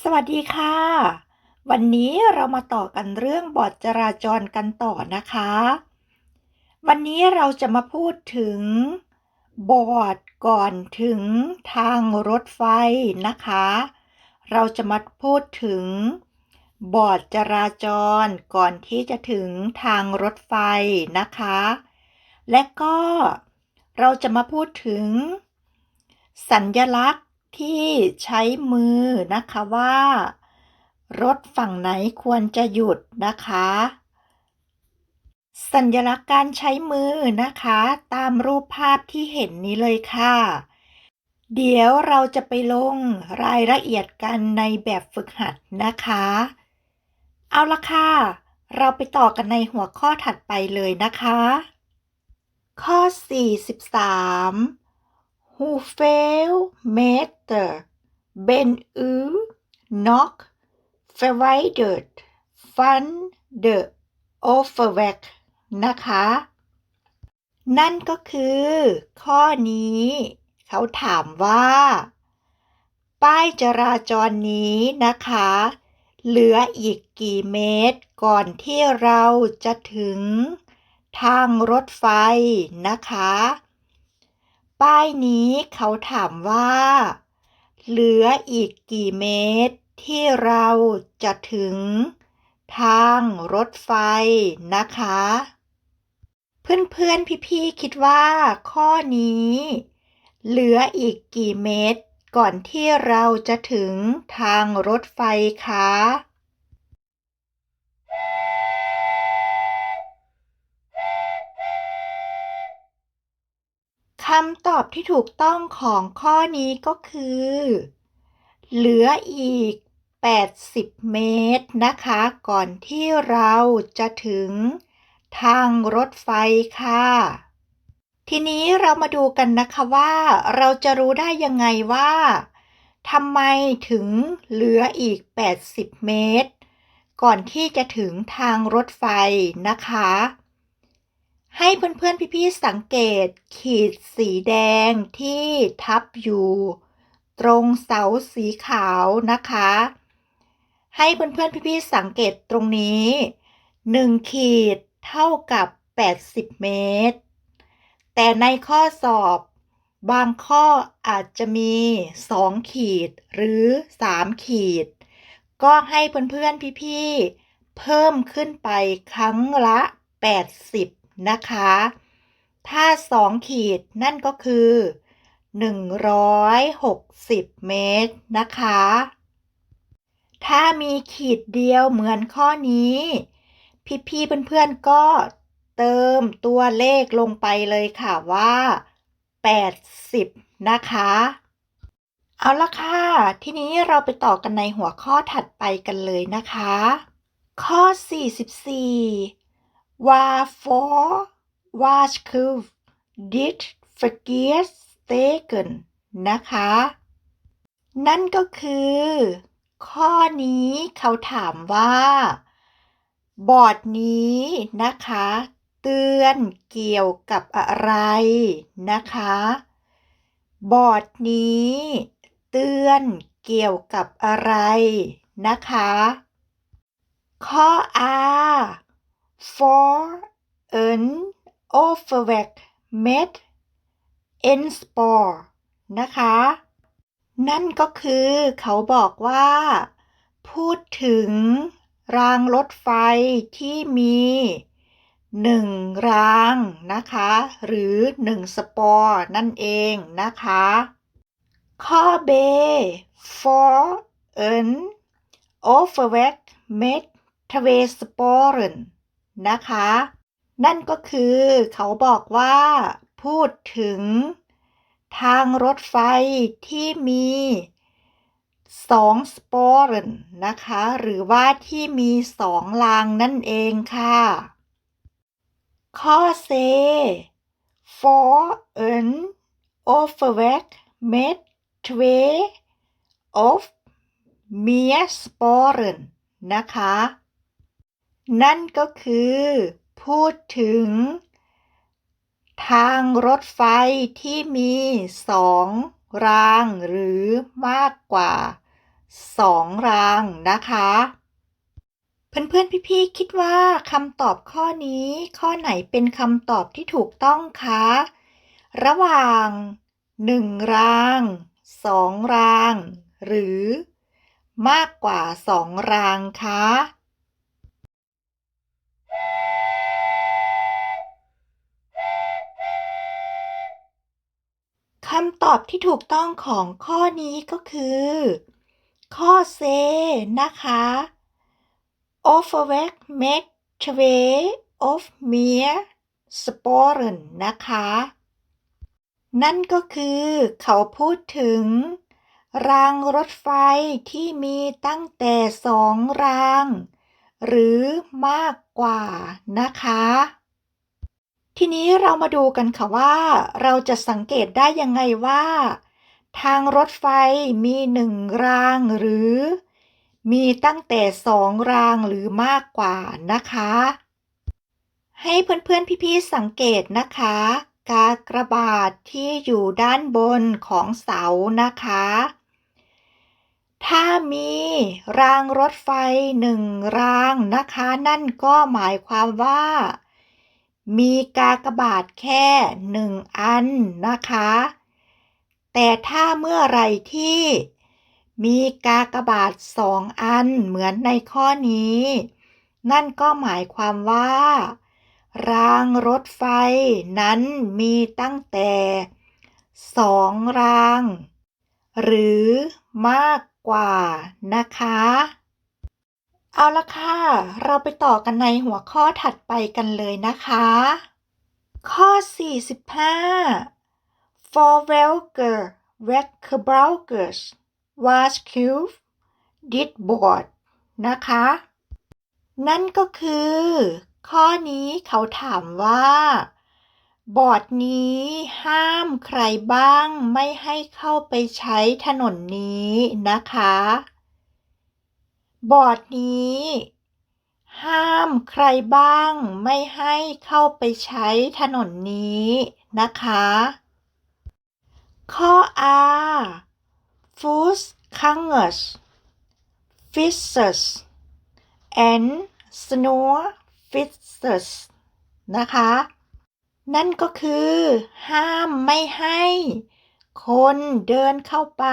สวัสดีค่ะ วันนี้เรามาต่อกันเรื่องบอร์ดจราจรกันต่อนะคะ วันนี้เราจะมาพูดถึงบอร์ดก่อนถึงทางรถไฟนะคะ เราจะมาพูดถึงบอร์ดจราจรก่อนที่จะถึงทางรถไฟนะคะ และก็เราจะมาพูดถึง สัญลักษณ ที่ใช้มือนะคะว่า รถฝั่งไหนควรจะหยุดนะคะ สัญลักษณ์การใช้มือนะคะ ตามรูปภาพที่เห็นนี้เลยค่ะ เดี๋ยวเราจะไปลงรายละเอียดกันในแบบฝึกหัดนะคะ เอาละค่ะ เราไปต่อกันในหัวข้อถัดไปเลยนะคะ ข้อ 43 Hoeveel meter ben u nog verwijderd van de overweg นะคะ นั่นก็คือ ข้อนี้ เขาถามว่า ป้ายจราจรนี้นะคะ เหลืออีกกี่เมตร ก่อนที่เราจะถึง ทางรถไฟนะคะ ป้ายนี้เขาถามว่า เหลืออีกกี่เมตรที่เราจะถึง ทางรถไฟนะคะ เพื่อนๆพี่ๆคิดว่า ข้อนี้ เหลืออีกกี่เมตร ก่อนที่เราจะถึงทางรถไฟคะ คำตอบที่ถูกต้องของข้อนี้ก็คือ เหลืออีก 80 เมตรนะคะ ก่อนที่เราจะถึงทางรถไฟค่ะ ทีนี้เรามาดูกันนะคะว่า เราจะรู้ได้ยังไงว่าทำไมถึงเหลืออีก 80 เมตร ก่อนที่จะถึงทางรถไฟนะคะ ให้เพื่อนๆพี่ๆสังเกต ขีดสีแดงที่ทับอยู่ ตรงเสาสีขาวนะคะ ให้เพื่อนๆพี่ๆสังเกตตรงนี้ 1 ขีดเท่ากับ 80 เมตร แต่ในข้อสอบบางข้ออาจจะมี 2 ขีดหรือ 3 ขีด ก็ให้เพื่อนๆพี่ๆเพิ่มขึ้นไปครั้งละ 80 นะคะ ถ้า 2 ขีดนั่นก็คือ 160 เมตรนะคะ ถ้ามีขีดเดียวเหมือนข้อนี้ พี่ๆเพื่อนๆก็เติมตัวเลขลงไปเลยค่ะว่า 80 นะคะ เอาละค่ะ ทีนี้เราไปต่อกันในหัวข้อถัดไปกันเลยนะคะ ข้อ 44 Waarvoor waarschuw dit verkeersteken นะคะ นั่นก็คือ ข้อนี้เขาถามว่า บอร์ดนี้นะคะ เตือนเกี่ยวกับอะไรนะคะ บอร์ดนี้ เตือนเกี่ยวกับอะไรนะคะ ข้อ A for an overweg met en spoor นะคะ นั่นก็คือเขาบอกว่า พูดถึงรางรถไฟที่มีหนึ่งรางนะคะ หรือหนึ่งสปอร์นั่นเองนะคะ ข้อ B for an overweg met twee sporen นะคะ นั่นก็คือเขาบอกว่า พูดถึง ทางรถไฟที่มีสองสปอร์นะคะ หรือว่าที่มีสองรางนั่นเองค่ะ ข้อ C for an overweg met twee of meer sporen นะคะ นั่นก็คือ พูดถึง ทางรถไฟที่มีสองรางหรือมากกว่าสองรางนะคะ เพื่อนๆพี่ๆคิดว่าคำตอบข้อนี้ ข้อไหนเป็นคำตอบที่ถูกต้องคะ ระหว่างหนึ่งรางสองราง หรือ มากกว่าสองรางคะ คำตอบที่ถูกต้องของข้อนี้ก็คือ ข้อเซนะคะ overweg met twee of meer sporen นะคะ นั่นก็คือเขาพูดถึง รางรถไฟที่มีตั้งแต่สองราง หรือมากกว่านะคะ ทีนี้เรามาดูกันค่ะว่า เราจะสังเกตได้ยังไงว่า ทางรถไฟมีหนึ่งรางหรือ มีตั้งแต่สองรางหรือมากกว่านะคะ ให้เพื่อนๆพี่ๆสังเกตนะคะ กากระบาดที่อยู่ด้านบนของเสานะคะ ถ้ามีรางรถไฟหนึ่งรางนะคะ นั่นก็หมายความว่า มีกากบาทแค่หนึ่งอันนะคะ แต่ถ้าเมื่อไรที่มีกากบาทสองอันเหมือนในข้อนี้ นั่นก็หมายความว่า รางรถไฟนั้นมีตั้งแต่สองราง หรือมากกว่านะคะ เอาละค่ะ เราไปต่อกันในหัวข้อถัดไปกันเลยนะคะ ข้อ 45 For welker werkgebruikers was Q dit board นะคะ นั่นก็คือ ข้อนี้เขาถามว่า บอร์ดนี้ห้ามใครบ้างไม่ให้เข้าไปใช้ถนนนี้นะคะ บอร์ดนี้ ห้ามใครบ้างไม่ให้เข้าไปใช้ถนนนี้นะคะ ข้อ R Food Kangers Fishes and Snow Fishes นะคะ นั่นก็คือ ห้ามไม่ให้ คนเดินเข้าไป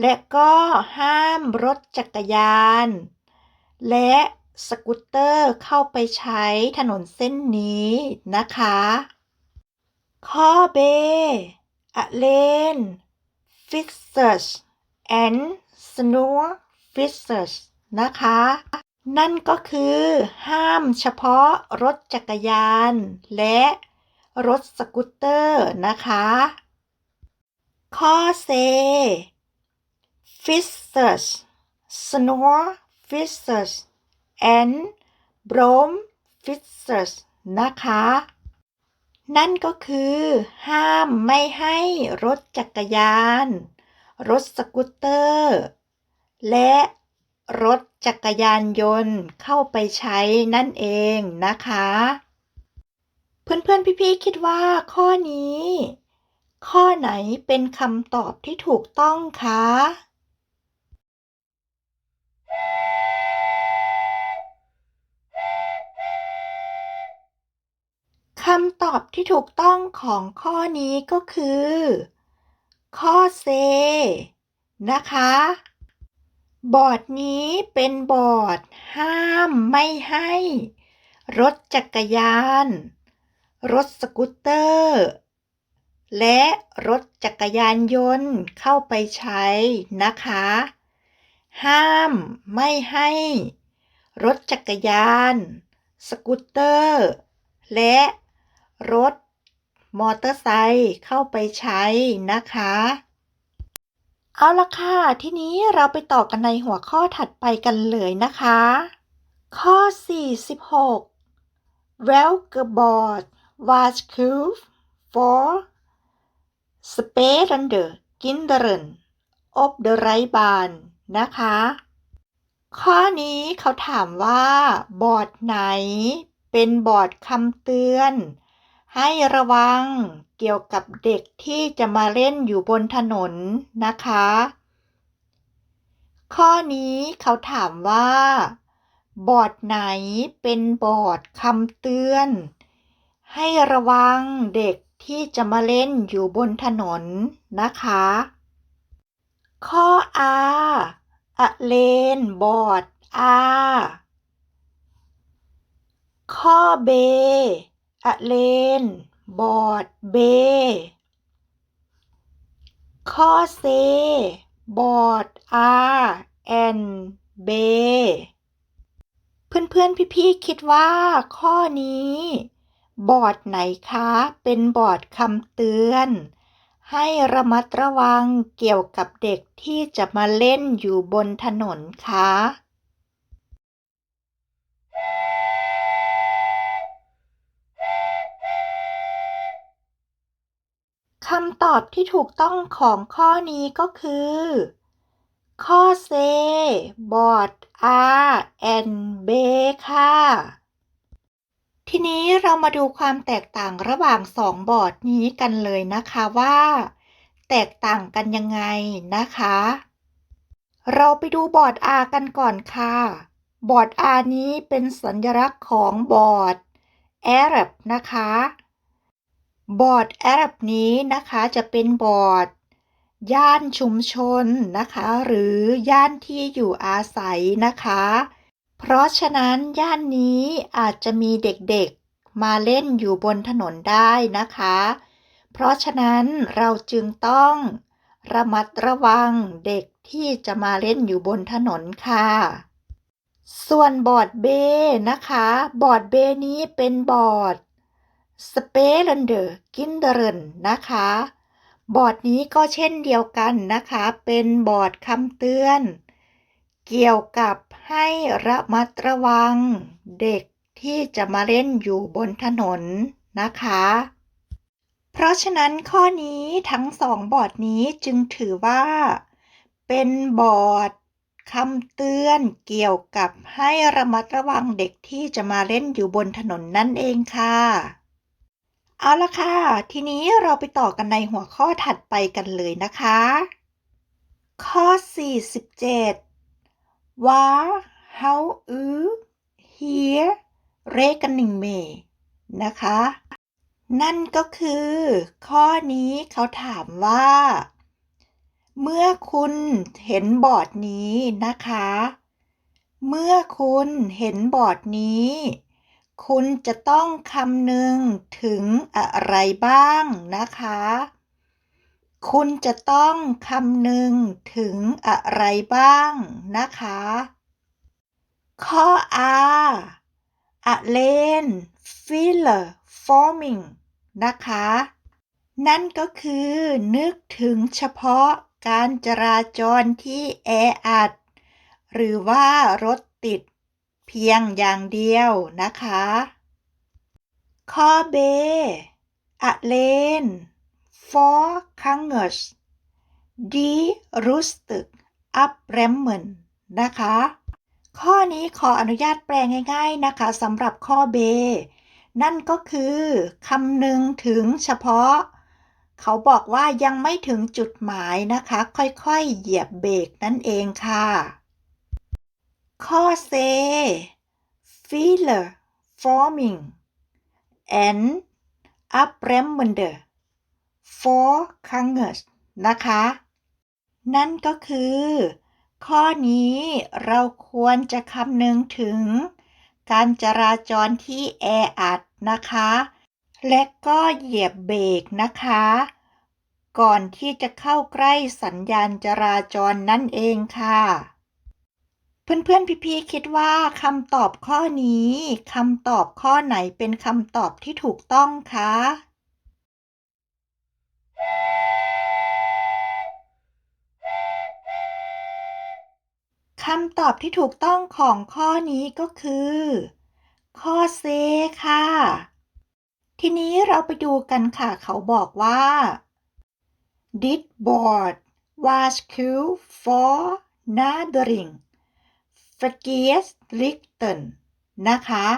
และก็ห้ามรถจักรยาน และสกูตเตอร์เข้าไปใช้ถนนเส้นนี้นะคะ ข้อเบ a l a n fishes and snow fishes นะคะ นั่นก็คือห้ามเฉพาะรถจักรยาน และรถสกูตเตอร์นะคะ ข้อเซ fishes snow fishes and broom fishes นะคะ นั่นก็คือห้ามไม่ให้รถจักรยาน รถสกูตเตอร์ และรถจักรยานยนต์เข้าไปใช้นั่นเองนะคะ เพื่อนๆ พี่ๆ คิดว่าข้อนี้ ข้อไหนเป็นคำตอบที่ถูกต้องคะ คำตอบที่ถูกต้องของข้อนี้ก็คือ ข้อเซนะคะ บอร์ดนี้เป็นบอร์ดห้ามไม่ให้ รถจักรยาน รถสกูตเตอร์ และรถจักรยานยนต์เข้าไปใช้นะคะ ห้ามไม่ให้ รถจักรยาน สกูตเตอร์ และรถมอเตอร์ไซค์เข้าไปใช้นะคะ เอาละค่ะ ทีนี้เราไปต่อกันในหัวข้อถัดไปกันเลยนะคะ ข้อ 46 Welke bord was goed for spelende kinderen op de rijbaan นะคะ ข้อนี้เขาถามว่าบอร์ดไหน เป็นบอร์ดคำเตือน ให้ระวังเกี่ยวกับเด็กที่จะมาเล่นอยู่บนถนนนะคะ ข้อนี้เขาถามว่า บอร์ดไหนเป็นบอร์ดคำเตือน ให้ระวังเด็กที่จะมาเล่นอยู่บนถนนนะคะ ข้อ R a lane board R ข้อ B a lane board B ข้อ C บอร์ด R and B เพื่อนๆ พี่ๆ คิดว่าข้อนี้ บอร์ดไหนคะ เป็นบอร์ดคำเตือน ให้ระมัดระวังเกี่ยวกับเด็กที่จะมาเล่นอยู่บนถนนคะคำตอบที่ถูกต้องของข้อนี้ก็คือ ข้อ C บอร์ด R and B ค่ะ ทีนี้เรามาดูความแตกต่างระหว่างสองบอร์ดนี้กันเลยนะคะว่า แตกต่างกันยังไงนะคะ เราไปดูบอร์ด R กันก่อนค่ะ บอร์ด R นี้เป็นสัญลักษณ์ของบอร์ด Arab นะคะ บอร์ด Arab นี้นะคะจะเป็นบอร์ด ย่านชุมชนนะคะ หรือย่านที่อยู่อาศัยนะคะ เพราะฉะนั้นย่านนี้อาจจะมีเด็กๆมาเล่นอยู่บนถนนได้นะคะ เพราะฉะนั้นเราจึงต้องระมัดระวังเด็กที่จะมาเล่นอยู่บนถนนค่ะ ส่วนบอร์ดเบนะคะ บอร์ดเบนี้เป็นบอร์ด Spelende Kinderen นะคะ บอร์ดนี้ก็เช่นเดียวกันนะคะ เป็นบอร์ดคำเตือน เกี่ยวกับ ให้ระมัดระวังเด็กที่จะมาเล่นอยู่บนถนนนะคะ เพราะฉะนั้นข้อนี้ทั้งสองบอร์ดนี้จึงถือว่า เป็นบอร์ดคำเตือนเกี่ยวกับให้ระมัดระวังเด็กที่จะมาเล่นอยู่บนถนนนั่นเองค่ะ เอาละค่ะ ทีนี้เราไปต่อกันในหัวข้อถัดไปกันเลยนะคะ ข้อ 47 Var how u here reckoning me นะคะ นั่นก็คือ ข้อนี้เขาถามว่า เมื่อคุณเห็นบอร์ดนี้นะคะ เมื่อคุณเห็นบอร์ดนี้ คุณจะต้องคำนึงถึงอะไรบ้างนะคะ คุณจะต้องคำนึงถึงอะไรบ้างนะคะ ข้อ R a lane filler forming นะคะ นั่นก็คือนึกถึงเฉพาะการจราจรที่แออัด หรือว่ารถติดเพียงอย่างเดียวนะคะ ข้อ B a lane for Kangers die Rustig Abremmen นะคะ ข้อนี้ขออนุญาตแปลง่ายๆนะคะสำหรับข้อ B นั่นก็คือคำนึงถึงเฉพาะ เขาบอกว่ายังไม่ถึงจุดหมายนะคะ ค่อยๆ เหยียบเบรกนั่นเองค่ะ ข้อ C filler forming and for k a n g e s นะคะ นั่นก็คือ ข้อนี้เราควรจะคำนึงถึง การจราจรที่แออัดนะคะ และก็เหยียบเบรกนะคะ ก่อนที่จะเข้าใกล้สัญญาณจราจรนั่นเองค่ะเพื่อนๆ พี่ๆ คิดว่าคำตอบข้อนี้คำตอบข้อไหนเป็นคำตอบที่ถูกต้องคะ คำตอบที่ถูกต้องของข้อนี้ก็คือ ข้อ C ค่ะ ทีนี้เราไปดูกันค่ะ เขาบอกว่า Dit board was cool for nadering Verkehrsrichten นะคะ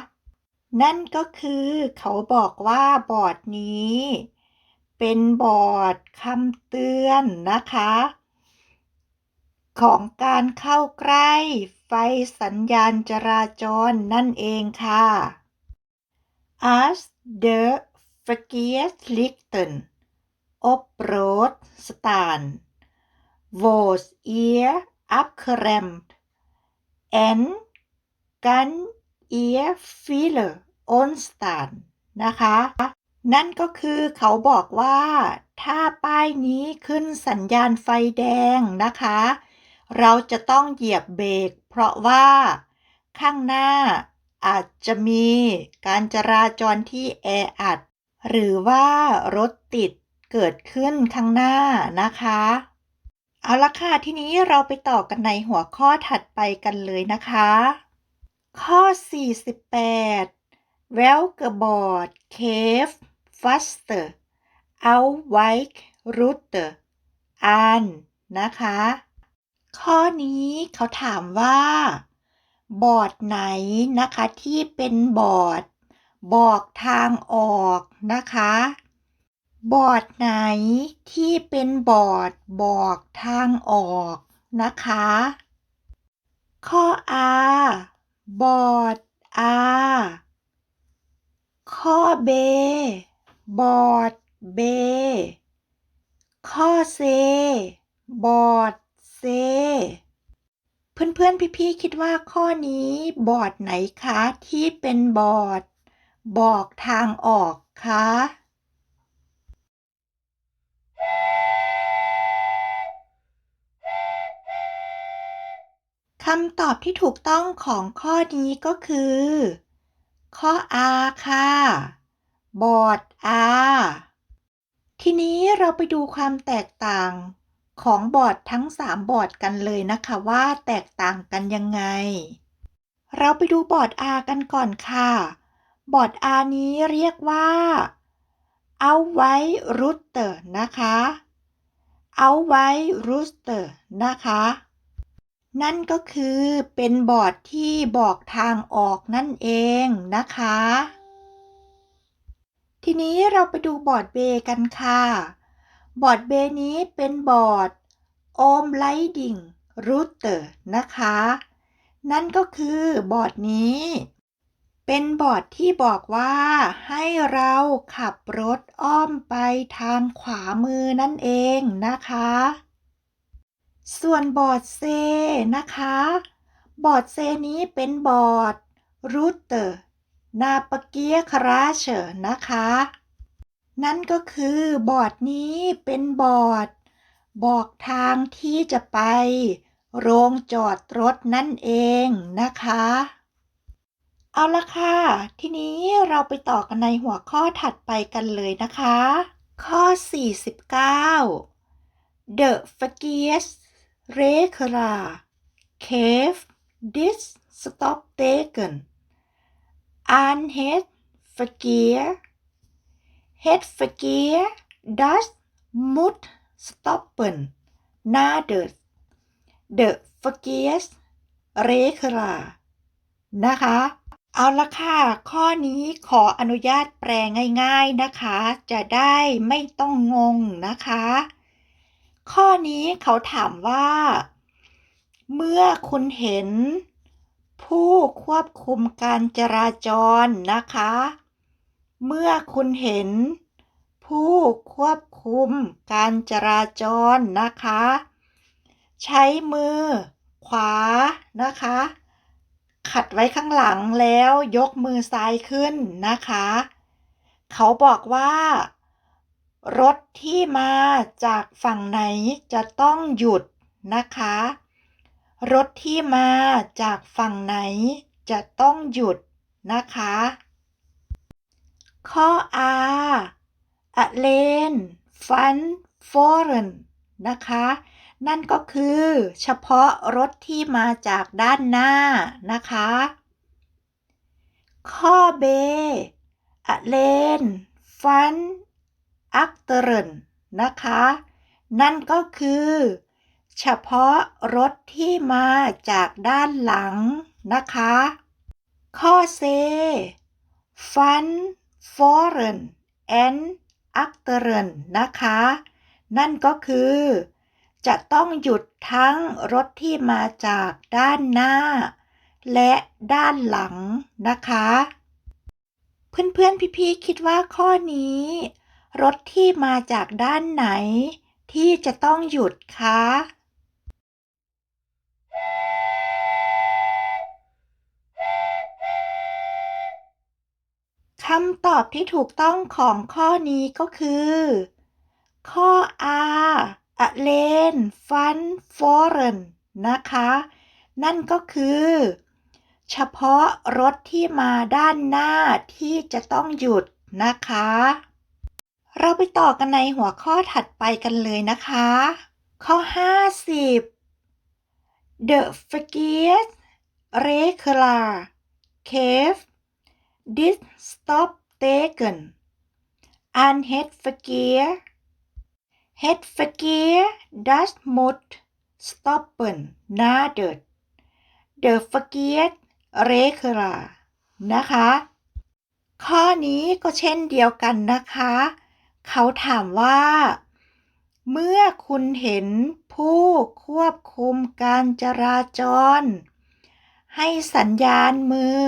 นั่นก็คือเขาบอกว่าบอร์ดนี้ เป็นบอร์ดคำเตือนนะคะ ของการเข้าใกล้ไฟสัญญาณจราจรนั่นเองค่ะ As the Verkehrslichten op rood s t a n wordt ihr abgeremd en kan ihr file o n s t a n นะคะ นั่นก็คือเขาบอกว่า ถ้าป้ายนี้ขึ้นสัญญาณไฟแดงนะคะ เราจะต้องเหยียบเบรกเพราะว่า ข้างหน้าอาจจะมีการจราจรที่แออัด หรือว่ารถติดเกิดขึ้นข้างหน้านะคะ เอาละค่ะ ทีนี้เราไปต่อกันในหัวข้อถัดไปกันเลยนะคะ ข้อ 48 Welke bord geeft vaste uitwijkroute aan นนะคะ ข้อนี้เขาถามว่า บอร์ดไหนนะคะที่เป็นบอร์ด บอกทางออกนะคะ บอร์ดไหนที่เป็นบอร์ด บอกทางออกนะคะ ข้อ A บอร์ด A ข้อ B บอร์ด B ข้อ C บอร์ด C เพื่อนๆพี่ๆคิดว่าข้อนี้บอร์ดไหนคะที่เป็นบอร์ดบอกทางออกคะคำตอบที่ถูกต้องของข้อนี้ก็คือ ข้อ A ค่ะ บอร์ด A ทีนี้เราไปดูความแตกต่างของบอร์ดทั้ง 3 บอร์ดกันเลยนะคะว่าแตกต่างกันยังไง เราไปดูบอร์ด A กันก่อนค่ะ บอร์ด A นี้เรียกว่า เอาไว้รูเตอร์นะคะ เอาไว้รูเตอร์นะคะ นั่นก็คือเป็นบอร์ดที่บอกทางออกนั่นเองนะคะ ทีนี้เราไปดูบอร์ดเบกันค่ะ บอร์ดเบนี้เป็นบอร์ด Om Lighting Router นะคะ นั่นก็คือบอร์ดนี้ เป็นบอร์ดที่บอกว่าให้เราขับรถอ้อมไปทางขวามือนั่นเองนะคะ ส่วนบอร์ดเซนะคะ บอร์ดเซนี้เป็นบอร์ดรูเตอร์ นาปเกียคราเชอร์นะคะ นั่นก็คือบอร์ดนี้เป็นบอร์ด บอกทางที่จะไป โรงจอดรถนั่นเองนะคะ เอาละค่ะ ทีนี้เราไปต่อกันในหัวข้อถัดไปกันเลยนะคะ ข้อ 49 The f a g i e s r e k r a Cave Dis Stop Taken An Het Verkeer Het Verkeer Das Moet Stoppen Nadat The Verkeers r e k e r a นะคะ เอาละค่ะ ข้อนี้ขออนุญาตแปลง่ายๆนะคะ จะได้ไม่ต้องงงนะคะ ข้อนี้เขาถามว่า เมื่อคุณเห็น ผู้ควบคุมการจราจรนะคะ เมื่อคุณเห็น ผู้ควบคุมการจราจรนะคะ ใช้มือ ขวานะคะ ขัดไว้ข้างหลังแล้วยกมือซ้ายขึ้นนะคะ เขาบอกว่า รถที่มาจากฝั่งไหนจะต้องหยุดนะคะ รถที่มาจากฝั่งไหนจะต้องหยุดนะคะ ข้อ A อะเลนฟันฟอร์เรนนะคะ นั่นก็คือเฉพาะรถที่มาจากด้านหน้านะคะ ข้อ B อะเลนฟันอักเตอร์นนะคะ นั่นก็คือเเฉพาะรถที่มาจากด้านหลังนะคะ ข้อ C ฟันฟอร์เรนแอนอักเตอร์นนะคะ นั่นก็คือ จะต้องหยุดทั้งรถที่มาจากด้านหน้า และด้านหลังนะคะ เพื่อนๆพี่ๆคิดว่าข้อนี้ รถที่มาจากด้านไหน ที่จะต้องหยุดคะ คำตอบที่ถูกต้องของข้อนี้ก็คือ ข้อ R a lane fun f o r e n นะคะ นั่นก็คือ เฉพาะรถที่มาด้านหน้าที่จะต้องหยุดนะคะ เราไปต่อกันในหัวข้อถัดไปกันเลยนะคะ ข้อ 50 The Forget Regular Cave Did Stop Taken and Het Forget Het Forget Das Mut Stoppen Nadet The Forget Regular นะคะ ข้อนี้ก็เช่นเดียวกันนะคะ เขาถามว่า เมื่อคุณเห็นผู้ควบคุมการจราจร ให้สัญญาณมือ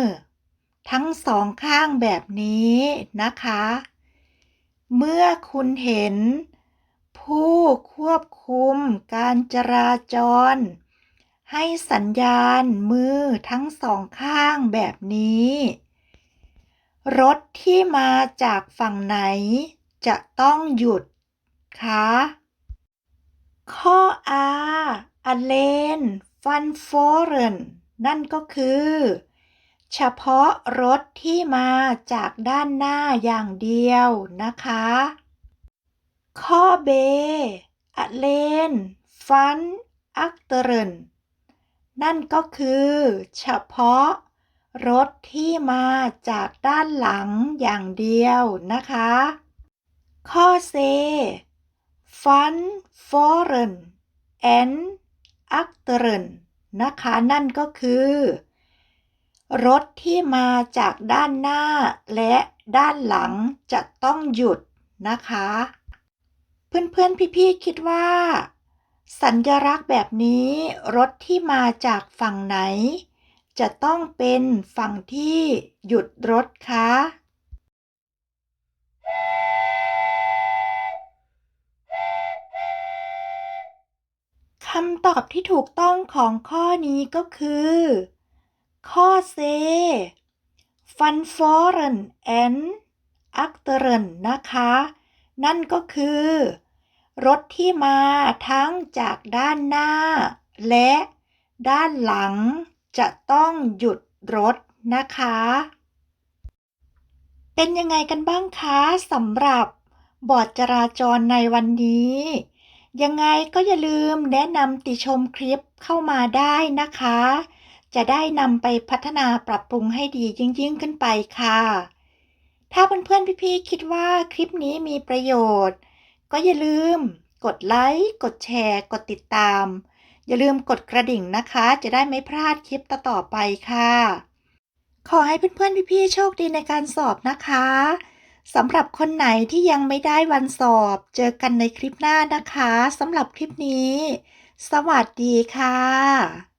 ทั้งสองข้างแบบนี้นะคะ เมื่อคุณเห็น ผู้ควบคุมการจราจร ให้สัญญาณมือทั้งสองข้างแบบนี้ รถที่มาจากฝั่งไหนจะต้องหยุดคะข้อ R a lane fun foreign นั่นก็คือ เฉพาะรถที่มาจากด้านหน้าอย่างเดียวนะคะ ข้อ B a lane fun achteren นั่นก็คือ เฉพาะ รถที่มาจากด้านหลังอย่างเดียวนะคะ ข้อ C fun foreign and achteren นะคะ นั่นก็คือ รถที่มาจากด้านหน้าและด้านหลังจะต้องหยุดนะคะ เพื่อนๆ พี่ๆ คิดว่า สัญลักษณ์แบบนี้รถที่มาจากฝั่งไหน จะต้องเป็นฝั่งที่หยุดรถคะคำตอบที่ถูกต้องของข้อนี้ก็คือ ข้อ C Fun foreign and achteren นะคะ นั่นก็คือ รถที่มาทั้งจากด้านหน้า และด้านหลังจะต้องหยุดรถนะคะ เป็นยังไงกันบ้างคะสำหรับบอร์ดจราจรในวันนี้ ยังไงก็อย่าลืมแนะนำติชมคลิปเข้ามาได้นะคะ จะได้นำไปพัฒนาปรับปรุงให้ดียิ่งยิ่งขึ้นไปค่ะ ถ้าเพื่อนๆพี่ๆคิดว่าคลิปนี้มีประโยชน์ ก็อย่าลืม กดไลค์ กดแชร์ กดติดตาม อย่าลืมกดกระดิ่งนะคะ จะได้ไม่พลาดคลิปต่อๆไปค่ะ ขอให้เพื่อนๆพี่ๆโชคดีในการสอบนะคะสำหรับคนไหนที่ยังไม่ได้วันสอบ เจอกันในคลิปหน้านะคะสำหรับคลิปนี้ สวัสดีค่ะ